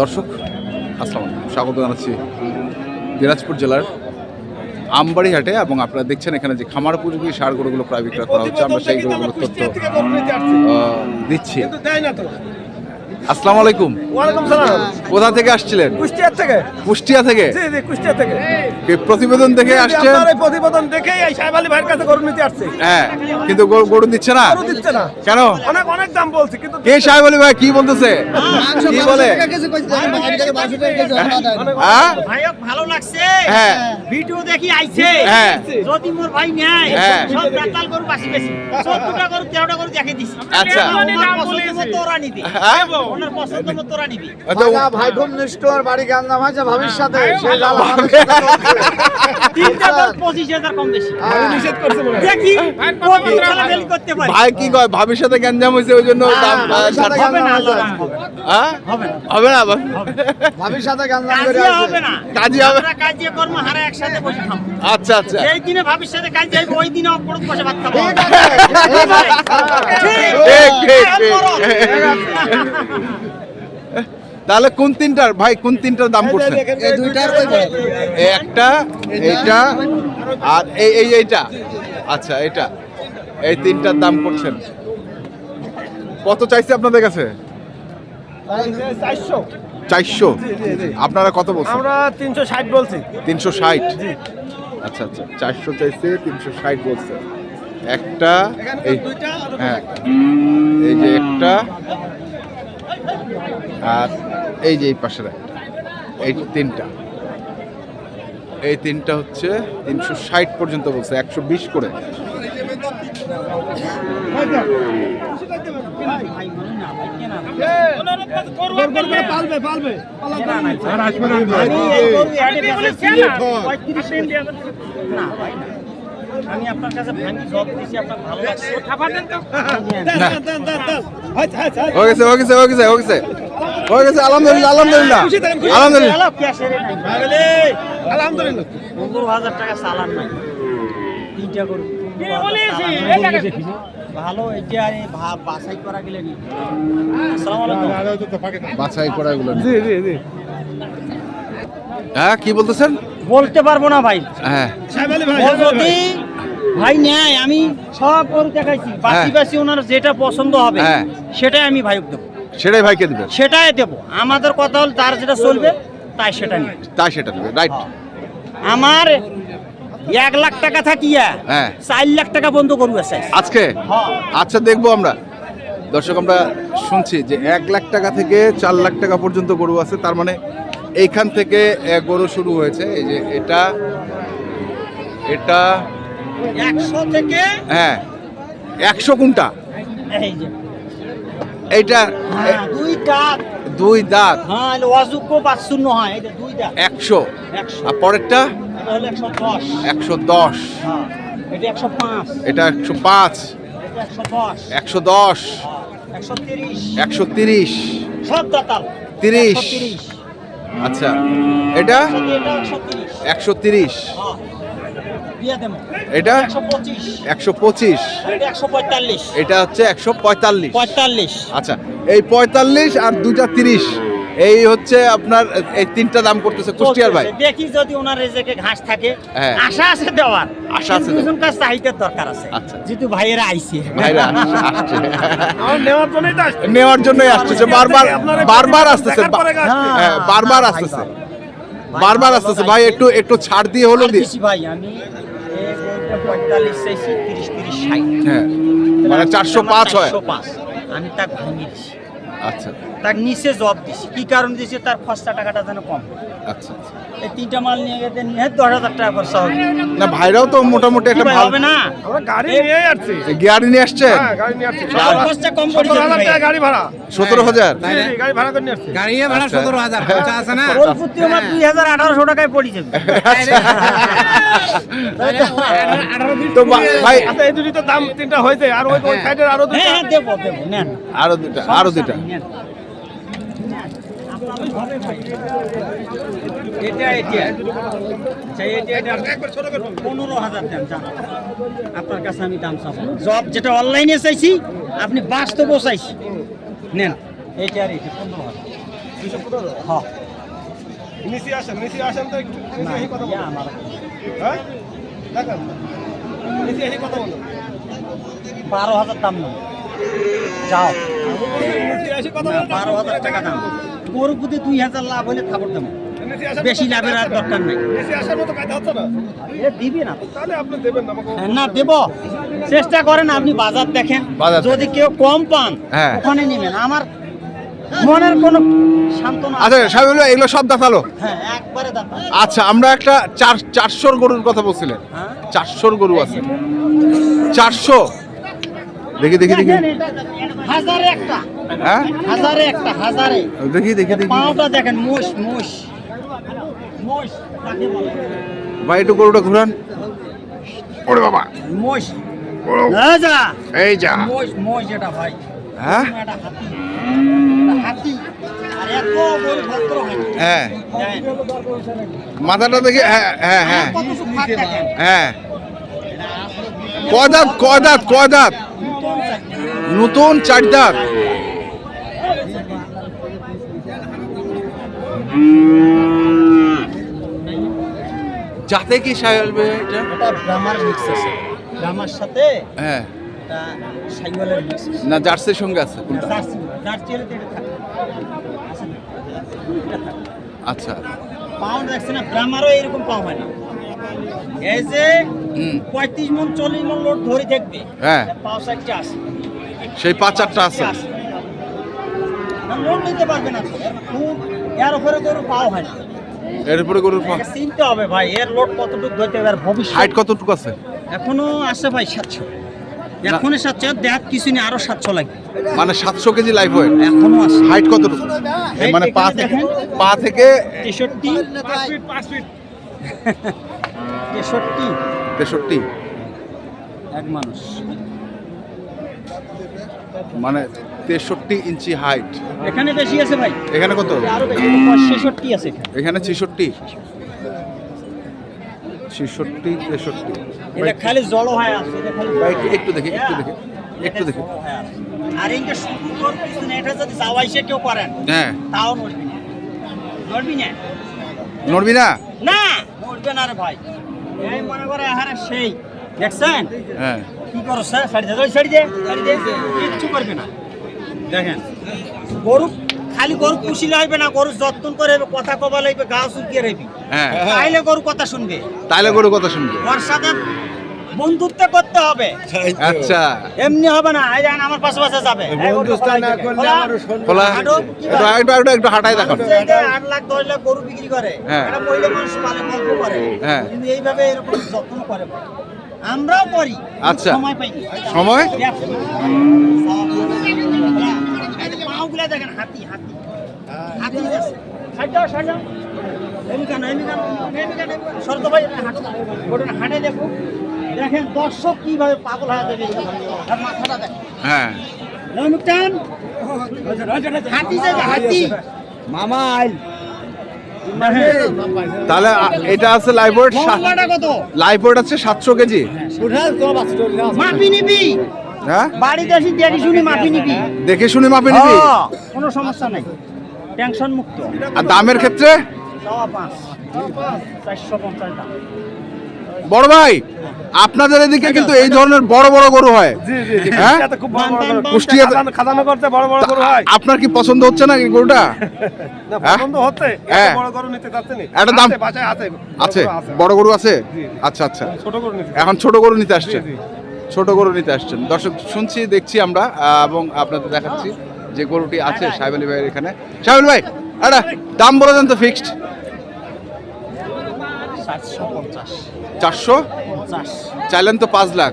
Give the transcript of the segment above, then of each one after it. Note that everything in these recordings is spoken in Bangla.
দর্শক, আসসালাম স্বাগত জানাচ্ছি দিনাজপুর জেলার আমবাড়ি হাটে এবং আপনারা দেখছেন এখানে যে খামার উপযোগী সার গরুগুলো প্রায় বিক্রয় করা হচ্ছে। আমরা সেই গরুগুলোর তথ্য দিচ্ছি। আসসালামু আলাইকুম। ওয়ালাইকুম সালাম। কোথা থেকে আসছিলেন? কুষ্টিয়ার থেকে। কুষ্টিয়া থেকে? জি জি কুষ্টিয়া থেকে। কি প্রতিবেদন দেখে আসছেন? আপনার এই প্রতিবেদন দেখেই এই সাহেব আলী ভাইয়ের কাছে গরু নিতে আসছে। হ্যাঁ কিন্তু গরু- গরু দিচ্ছে না? গরু দিচ্ছে না। কেন? অনেক অনেক দাম বলছি কিন্তু কে সাহেব আলী ভাই কি বলতেছে? কি বলে? হ্যাঁ? ভাইক ভালো লাগছে? হ্যাঁ। ভিডিও দেখি আইছে। হ্যাঁ। যদি মোর ভাই নেয় হ্যাঁ। সব বেতাল গরু বাসি বেশি। চোদ্দটা গরু তেরোটা গরু দেখে দিছি। আচ্ছা। ওনার পছন্দ মতো তোরা নিবি। হ্যাঁ? ওনার পছন্দ মতো তোরা নিবি। আচ্ছা, ভাই খুব নিষ্ঠুর বাড়ি সে পঁচিশ হাজার কম বেশি। নিষেধ করছে মনে হয়। পারি। ভাই কি কয় ভাবির সাথে গ্যাঞ্জাম হয়েছে ওই জন্য হবে না। হ্যাঁ? হবে না। হবে না ভাবির সাথে গান্ধা করে হবে না। কাজী হবে। আমরা কর্ম হারা একসাথে বসে খাব। আচ্ছা আচ্ছা। যেই দিনে ভাবির সাথে কাজিয়া হইবে ওই দিনে অপরত বসে ভাত খাব। ঠিক ঠিক ঠিক ঠিক তাহলে কোন তিনটার? ভাই কোন তিনটার দাম করছেন এই দুইটার এই একটা এইটা আর এই এই এইটা। আচ্ছা এটা এই তিনটার দাম করছেন কত চাইছে আপনাদের কাছে? চারশো। চারশো। আপনারা কত বলছেন? আমরা তিনশো ষাট বলছি। তিনশো ষাট? আচ্ছা আচ্ছা। চারশো চাইছে তিনশো ষাট বলছে। একটা এই হ্যাঁ। এই যে একটা আর এই যে এই পাশের একটা এই তিনটা। এই তিনটা হচ্ছে তিনশো ষাট পর্যন্ত বলছে একশো বিশ করে। আমি এই গরু হাটে বেচেছি পঁয়ত্রিশ না। ভাই না। আমি আপনার কাছে ভাঙি জব দিছি আপনার ভালো লাগছে হয়ে গেছে হয়ে গেছে হয়ে গেছে হয়ে গেছে। হয়ে গেছে আলহামদুলিল্লাহ আলহামদুলিল্লাহ। আলহামদুলিল্লাহ। আলহামদুলিল্লাহ। পনেরো হাজার টাকা চালান নাই। তিনটা গরু পনেরো হাজার চালান নাই। ভালো এটা আর এই ভা- বাছাই করা গেলে নি। আসসালামু আলাইকুম। বাছাই করা এগুলো জি জি জি। হ্যাঁ কি বলতেছেন? বলতে পারব না ভাই। হ্যাঁ। ভাই যদি ভাই। নেয় আমি সব গরু দেখাইছি। বাসি হ্যাঁ। বাসি ওনার যেটা পছন্দ হবে হ্যাঁ। সেটাই আমি ভাইক দেবো। সেটাই ভাইকে দিবেন? সেটাই দেবো। আমাদের কথা হল তার যেটা চলবে তাই সেটা নিবে। তাই সেটা দিবে রাইট আমার এক লাখ টাকা থাকিয়া হ্যাঁ। চার লাখ টাকা বন্ধ করব আছে আজকে? আচ্ছা দেখব আমরা। দর্শক আমরা শুনছি যে এক লাখ টাকা থেকে চার লাখ টাকা পর্যন্ত গরু আছে তার মানে এইখান থেকে গরু শুরু হয়েছে। এই যে এটা এটা একশো থেকে হ্যাঁ একশো কোনটা এই যে। এইটা হ্যাঁ, দুই দাঁত দুই দাঁত হ্যাঁ অযোগ্য বা শূন্য হয় যে দুই দাঁত একশো। আর পরেরটা? একশো দশ। হ্যাঁ এটা একশো পাঁচ। এটা একশো পাঁচ। একশো দশ। একশো হ্যাঁ, তিরিশ। একশো তিরিশ। তিরিশ। আচ্ছা এটা? এটা একশো তিরিশ একশো তিরিশ হ্যাঁ দিয়ে দেবো এটা? একশো পঁচিশ। এটা পঁয়তাল্লিশ। এটা হচ্ছে একশো পঁয়তাল্লিশ। পঁয়তাল্লিশ। আচ্ছা এই পঁয়তাল্লিশ আর দুটা তিরিশ এই হচ্ছে আপনার এই তিনটা দাম করতেছে কুষ্টিয়ার ভাই। দেখি যদি ওনার রেজেকে ঘাস থাকে হ্যাঁ। আশা আছে দেওয়ার। আশা আছে দুজন কাজ চাহিদার দরকার আছে? আচ্ছা। যেহেতু ভাইয়েরা আইছে। ভাইরা আসছে নেওয়ার জন্যই তো আসছে। নেওয়ার জন্যই আসতেছে বারবার বারবার আসতেছে। আসছে। হ্যাঁ বারবার আসতেছে। বারবার আসতেছে। ভাই। একটু একটু ছাড় দিয়ে হলো দিয়ে। ভাই আমি পঁয়তাল্লিশ চাইছি তিরিশ তিরিশ ষাট। হ্যাঁ মানে চারশো পাঁচ হয়। পাঁচ। আমি তার ভাঙিয়ে দিছি। আচ্ছা। তার নিচে জব দিছি। কি কারণ দিছি? তার খরচা টাকাটা যেন কম আচ্ছা আচ্ছা। এই তিনটা মাল নিয়ে গেতে নিয়ে দশ হাজার টাকা খরচা হবে। না ভাইরাও তো মোটামুটি একটা ভালো হবে না? আমরা গাড়ি নিয়ে আসছি গাড়ি নিয়ে আসছে হ্যাঁ গাড়ি নিয়ে আসছি। খরচা কম করে টাকা গাড়ি ভাড়া। সতেরো হাজার? গাড়ি ভাড়া করে নিয়ে আসছি। গাড়ি ভাড়া আচ্ছা। সতেরো হাজার খরচা আছে না? রোলপুরতে আমার দুই হাজার আঠারোশো টাকায় পড়ে যাবে। তো ভাই আচ্ছা এই দুটি তো দাম তিনটা হয়েছে আর ওই ওই সাইডের আরও দুটো হ্যাঁ হ্যাঁ দেবো দেবো নেন। আরও দুটা আরও দুটা নেন। হবে ভাই। এটা এটা। আচ্ছা, এটা এটা পনেরো হাজার দেন যান। আপনার কাছে আমি দাম চাবো। জব যেটা অনলাইনে চাইছি আপনি বাস্তবও চাইছি। নেন এইটা আর এইটা পনেরো হাজার। দুশো পনেরো হ্যাঁ নিচে আসেন নিচে আসেন তো একটু। নিচে কথা বলুন। হ্যাঁ? দেখেন। নিচে এসে কথা বলুন। বারো হাজার দাম যাও। বারো হাজার টাকা দাম। গরু প্রতি দুই হাজার লাভ হলে খাবার আসার বেশি লাভের আর দরকার নেই। হচ্ছে না? দিবি না। তো। তাহলে আপনি দেবেন না আমাকে। না দেব। চেষ্টা করেন আপনি বাজার দেখেন। যদি কেউ কম পান হ্যাঁ। ওখানে নেবেন। আমার মনের কোনো সান্ত্বনা আচ্ছা এগুলো সব হ্যাঁ একবারে দাম আচ্ছা আমরা একটা চার চারশোর গরুর কথা বলছিলেন। হ্যাঁ। চারশোর গরু আছে। চারশো। দেখি দেখি দেখি। দেখেন হাজারে একটা। হ্যাঁ? হাজারে একটা হাজারে। দেখি দেখি দেখি। পাওটা দেখেন মোষ মোষ? ভাই একটু গরুটা ঘুরান। ওরে বাবা। এই যা। ভাই। হ্যাঁ? এটা হাতি। এটা হাতি। আর এত বড় ভদ্র হয়। হ্যাঁ। মাথাটা দেখি হ্যাঁ হ্যাঁ হ্যাঁ। হ্যাঁ। কদাত কদাত কদাত। নতুন চার দাঁত যাতে কি ভাই এটা? এটা ব্রাহ্মার মিক্স আছে। ব্রাহ্মার সাথে হ্যাঁ। এটা সাইওয়ালের মিক্স না জার্সির সঙ্গে আছে কোনটা? জার্সি তো এটা থাকে থাকে। আচ্ছা। পাউন্ড দেখছে না ব্রাহ্মারও এরকম পাওয়া হয় না। এই যে পঁয়ত্রিশ মন চল্লিশ মন লোড ধরে থাকবে হ্যাঁ। পাও সাইডটা আছে। সেই পাঁচ চারটা আছে। লোড নিতে পারবে না তো। এর খুব এর উপরে গরু পাওয়া হয় না। এর উপরে গরুর একে চিনতে হবে ভাই এর লোড কতটুকু ধরতে হবে আর ভবিষ্যৎ? হাইট কতটুকু আছে? এখনও আছে ভাই সাতশো। এখনও সাতশো দেখ কিছু নেই আরও সাতশো লাগবে। মানে সাতশো কেজি লাইফ ওয়েট এখনও আছে। হাইট কতটুকু? মানে পা থেকে পা থেকে তেষট্টি। তেষট্টি। তেষট্টি। এক মানুষ। মানে তেষট্টি ইঞ্চি হাইট। এখানে বেশি আছে ভাই? এখানে কত? ছেষট্টি আছে এখানে। ছেষট্টি। ছেষট্টি তেষট্টি। এটা খালি জড় হয়ে আছে একটু- দেখি একটু দেখি একটু দেখি। হয়ে। আর এইটা সুন্দর কিছু না এটা যদি যাওয়াইসে কেউ করেন হ্যাঁ। তাও নড়বি না। নড়বি না? নড়বি না? না! নড়বে না রে ভাই। এই মনে করে আহারে সেই। দেখছেন? হ্যাঁ। কি করো স্যার? সাইড দে সাইড দে সাইড দে কিচ্ছু করবে না। দেখেন। গরু খালি গরু পুষিলে হইবে না গরু যত্ন করে কথা কবা লাগবে গা শুকিয়ে রইবি হ্যাঁ। তাইলে গরু কথা শুনবে। তাইলে গরু কথা শুনবে। সাথে বন্ধুত্ব করতে হবে। আচ্ছা। এমনি হবে না এই আমার পাশে পাশে যাবে। না করলে খোলা। একটু একটু একটু হাঁটাই আট লাখ দশ লাখ গরু বিক্রি করে। হ্যাঁ। এটা মহিলা মানুষ পালে গল্প করে। হ্যাঁ। কিন্তু এইভাবে এরকম যত্ন করে আমরাও করি। আচ্ছা। সময় পাই সময়? পাওগুলা দেখেন হাতি হাতি। হাতি আছে। ভাই হাঁটো ওটা হাঁটে দেখো দেখেন দর্শক কীভাবে পাগল হয়ে যাবে আর মাথাটা দেখেন। হ্যাঁ। হাতি হাতি। মামা আইল। তাহলে এটা আছে লাইভ ওয়েট কত? লাইভ ওয়েট আছে সাতশো কেজি। মাপি নিবি। হ্যাঁ? বাড়িতে আসি দেখি শুনি মাপি নিবি। দেখে শুনে মাপে নিবি? কোনো সমস্যা নাই। টেনশন মুক্ত। আর দামের ক্ষেত্রে? বড় ভাই আপনাদের এদিকে কিন্তু এই ধরনের বড় বড় গরু হয়। জি জি জি। হ্যাঁ? কুষ্টিয়াতে খুব বড় বড় গরু। কুষ্টিয়াতে- খাদানো- খাদানো করতে বড় বড় গরু হয়। আপনার কি পছন্দ হচ্ছে না গরুটা? পছন্দ হচ্ছে। হ্যাঁ। বড় গরু নিতে চাচ্ছেন একটা দাম- আছে বড় আছে। গরু আছে। বড় গরু আছে? আচ্ছা আচ্ছা। ছোট গরু নিতে এখন ছোট গরু নিতে জি। ছোট গরু নিতে আসছেন। দর্শক শুনছি দেখছি আমরা এবং আপনাদের দেখাচ্ছি যে গরুটি আছে সাহেব আলী ভাইয়ের এখানে। সাহেব আলী ভাই একটা দাম বলে দেন তো ফিক্সড চারশো? চাইলেন তো পাঁচ লাখ।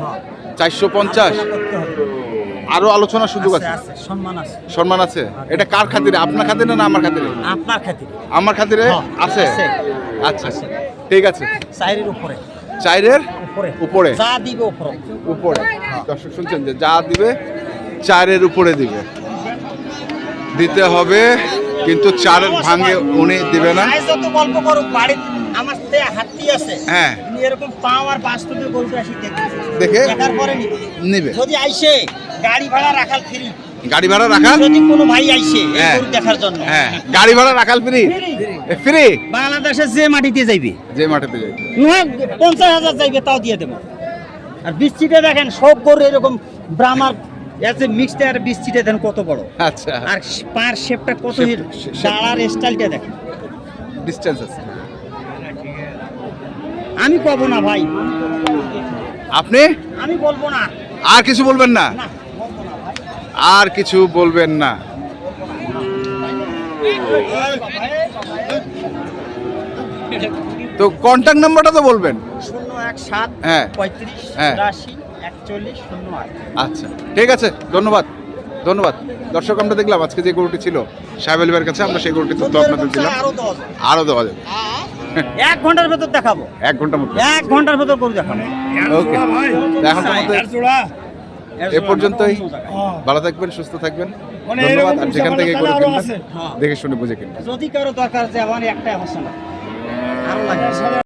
হ্যাঁ। চারশো পঞ্চাশ। হবে। আরও আলোচনার সুযোগ আছে, সম্মান আছে। সম্মান আছে? এটা কার খাতিরে? আপনার খাতিরে না আমার খাতিরে? আপনার খাতির। আমার খাতিরে? হ্যাঁ, আছে? আছে। আচ্ছা ঠিক আছে। চাইরের উপরে। চাইরের? উপরে। উপরে? যা দিবে উপরে। উপরে। দর্শক শুনছেন যে যা দিবে চারের উপরে দিবে। দিতে হবে কিন্তু চারের ভাঙে উনি দিবে না। যত গল্প করুক বাড়ির আমার তে হাতি আছে। হ্যাঁ। এরকম পাও আর বাস্তবে গরুটা আসি দেখে। দেখার পরে নিবে। যদি আইসে গাড়ি ভাড়া রাখাল ফ্রি। গাড়ি ভাড়া রাখাল? যদি কোনো ভাই আইসে হ্যাঁ। দেখার জন্য। হ্যাঁ। গাড়ি ভাড়া রাখাল ফ্রি। ফ্রি বাংলাদেশে যে মাটিতে যাইবে যে মাঠেতে যাই নয় পঞ্চাশ হাজার চাইবে তাও দিয়ে দেবো আর বৃষ্টিতে দেখেন সব গরু এরকম ব্রামার এসে মিক্সড আর বৃষ্টিতে দেখেন কত বড় আচ্ছা আর পার শেপটা কত দাঁড়ার স্টাইলটা দেখেন ডিস্টেন্স আছে আমি কব না ভাই আপনি আমি বলব না আর কিছু বলবেন না আর কিছু বলবেন না তো কন্ট্যাক্ট নাম্বারটা তো বলবেন। শূন্য এক সাত হ্যাঁ। পঁয়ত্রিশ হ্যাঁ। একচল্লিশ শূন্য আট। আচ্ছা ঠিক আছে ধন্যবাদ ধন্যবাদ। দর্শক আমরা দেখলাম আজকে যে গরুটি ছিল সাহেব আলিবার কাছে আমরা সেই গরুটি তথ্য আপনাদের দিলাম। আরও আরও দেওয়া যাবে এক ঘণ্টার ভেতর দেখাবো। এক ঘণ্টার মধ্যে। এক ঘণ্টার ভেতর করে দেখাবো। ওকে। এখন এ পর্যন্তই। ভালো থাকবেন সুস্থ থাকবেন। মানে ধন্যবাদ। আর যেখান থেকে গরু কিনবেন হ্যাঁ। দেখে শুনে বুঝে কিনবেন। যদি কারও দরকার যে আমার একটাই অবস্থা না। আরও লাগে